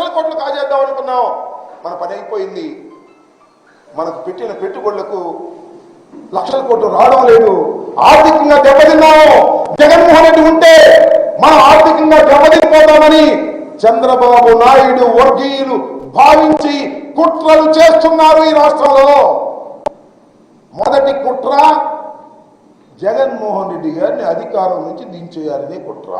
లక్షల కోట్లు కాజేద్దాం అనుకున్నాం. మన పని అయిపోయింది. మనకు పెట్టిన పెట్టుబడులకు లక్షల కోట్లు రావడం లేదు. ఆర్థికంగా దెబ్బతిన్నాము. జగన్మోహన్ రెడ్డి ఉంటే మనం ఆర్థికంగా దెబ్బతిపోతామని చంద్రబాబు నాయుడు వర్గీయులు భావించి కుట్రలు చేస్తున్నారు ఈ రాష్ట్రంలో. మొదటి కుట్ర జగన్మోహన్ రెడ్డి గారిని అధికారం నుంచి దించేయాలనే కుట్ర.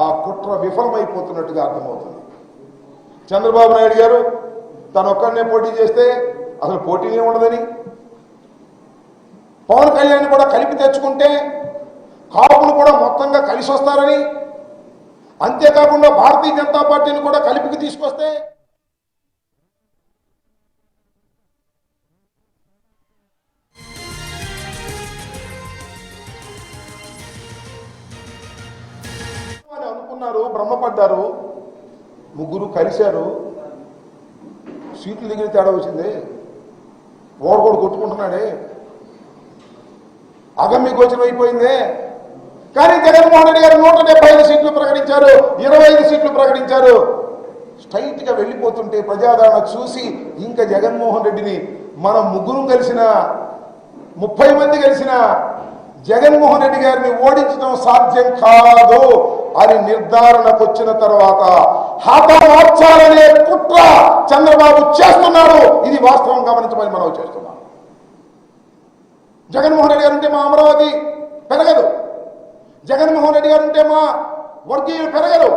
ఆ కుట్ర విఫలమైపోతున్నట్టుగా అర్థమవుతుంది. చంద్రబాబు నాయుడు గారు తను ఒక్కడనే పోటీ చేస్తే అసలు పోటీనే ఉండదని. పవన్ కళ్యాణ్ కూడా కలిపి తెచ్చుకుంటే కాపులు కూడా మొత్తంగా కలిసి వస్తారని అంతేకాకుండా భారతీయ జనతా పార్టీని కూడా కలిపికి తీసుకొస్తే అని అనుకున్నారు ముగ్గురు కలిశారు. సీట్లు దగ్గర తేడా వచ్చింది. ఓడగోడు కొట్టుకుంటున్నాడే. అగమ్య గోచరం అయిపోయిందే. కానీ జగన్మోహన్ రెడ్డి గారు నూట డెబ్బై ఐదు సీట్లు ప్రకటించారు ఇరవై ఐదు సీట్లు ప్రకటించారు. స్ట్రైట్గా వెళ్ళిపోతుంటే ప్రజాదరణ చూసి ఇంకా జగన్మోహన్ రెడ్డిని మనం ముగ్గురం కలిసిన ముప్పై మంది కలిసిన జగన్మోహన్ రెడ్డి గారిని ఓడించడం సాధ్యం కాదు. అని నిర్ధారణకు వచ్చిన తర్వాత హతమార్చాలనే కుట్ర చంద్రబాబు చేస్తున్నాడు. ఇది వాస్తవం గమనించమని మనం చేస్తున్నాం. జగన్మోహన్ రెడ్డి గారు ఉంటే మా అమరావతి పెరగదు. జగన్మోహన్ రెడ్డి గారు ఉంటే మా వర్గీయులు పెరగరు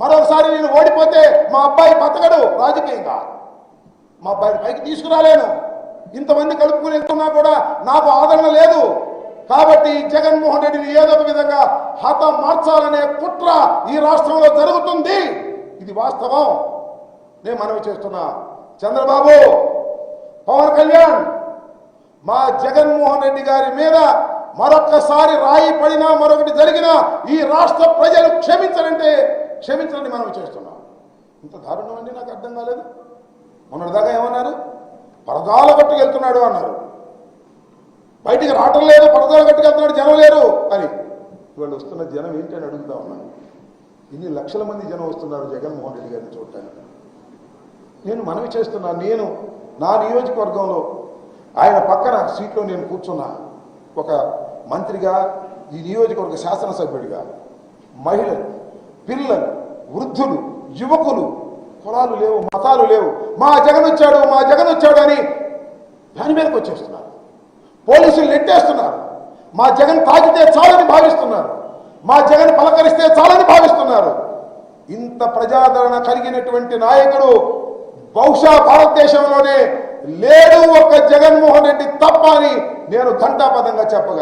మరోసారి నేను ఓడిపోతే మా అబ్బాయి బతకడు రాజకీయంగా. మా అబ్బాయిని పైకి తీసుకురాలేను. ఇంతమంది కలుపుకుని వెళ్తున్నా కూడా నాకు ఆదరణ లేదు. కాబట్టి జగన్మోహన్ రెడ్డిని ఏదో ఒక విధంగా హత మార్చాలనే కుట్ర ఈ రాష్ట్రంలో జరుగుతుంది. ఇది వాస్తవం. నేను మనవి చేస్తున్నా. చంద్రబాబు పవన్ కళ్యాణ్ మా జగన్మోహన్ రెడ్డి గారి మీద మరొక్కసారి రాయి పడినా మరొకటి జరిగినా ఈ రాష్ట్ర ప్రజలు క్షమించరంటే క్షమించరని మనం చేస్తున్నాం. ఇంత దారుణం అండి నాకు అర్థం కాలేదు. మొన్నటిదాకా ఏమన్నారు? పరదాల కొట్టుకు వెళ్తున్నాడు అన్నారు. బయటికి రావటం లేదు పడతాలు కట్టుకెళ్తున్నాడు జనం లేరు అని. ఇవాళ వస్తున్న జనం ఏంటి అని అడుగుతా ఉన్నాను ఇన్ని లక్షల మంది జనం వస్తున్నారు జగన్మోహన్ రెడ్డి గారిని చూడటానికి. నేను మనవి చేస్తున్నా నేను నా నియోజకవర్గంలో ఆయన పక్కన సీట్లో నేను కూర్చున్నా. ఒక మంత్రిగా ఈ నియోజకవర్గ శాసనసభ్యుడిగా మహిళలు పిల్లలు వృద్ధులు యువకులు కులాలు లేవు మతాలు లేవు. మా జగన్ వచ్చాడు మా జగన్ వచ్చాడు అని దాని మీదకి వచ్చేస్తున్నారు. పోలీసులు నెట్టేస్తున్నారు. మా జగన్ తాకితే చాలని భావిస్తున్నారు. మా జగన్ పలకరిస్తే చాలని భావిస్తున్నారు. ఇంత ప్రజాదరణ కలిగినటువంటి నాయకుడు బహుశా భారతదేశంలోనే లేడు ఒక జగన్మోహన్ రెడ్డి తప్ప అని నేను ఘంటాపదంగా చెప్పగలను.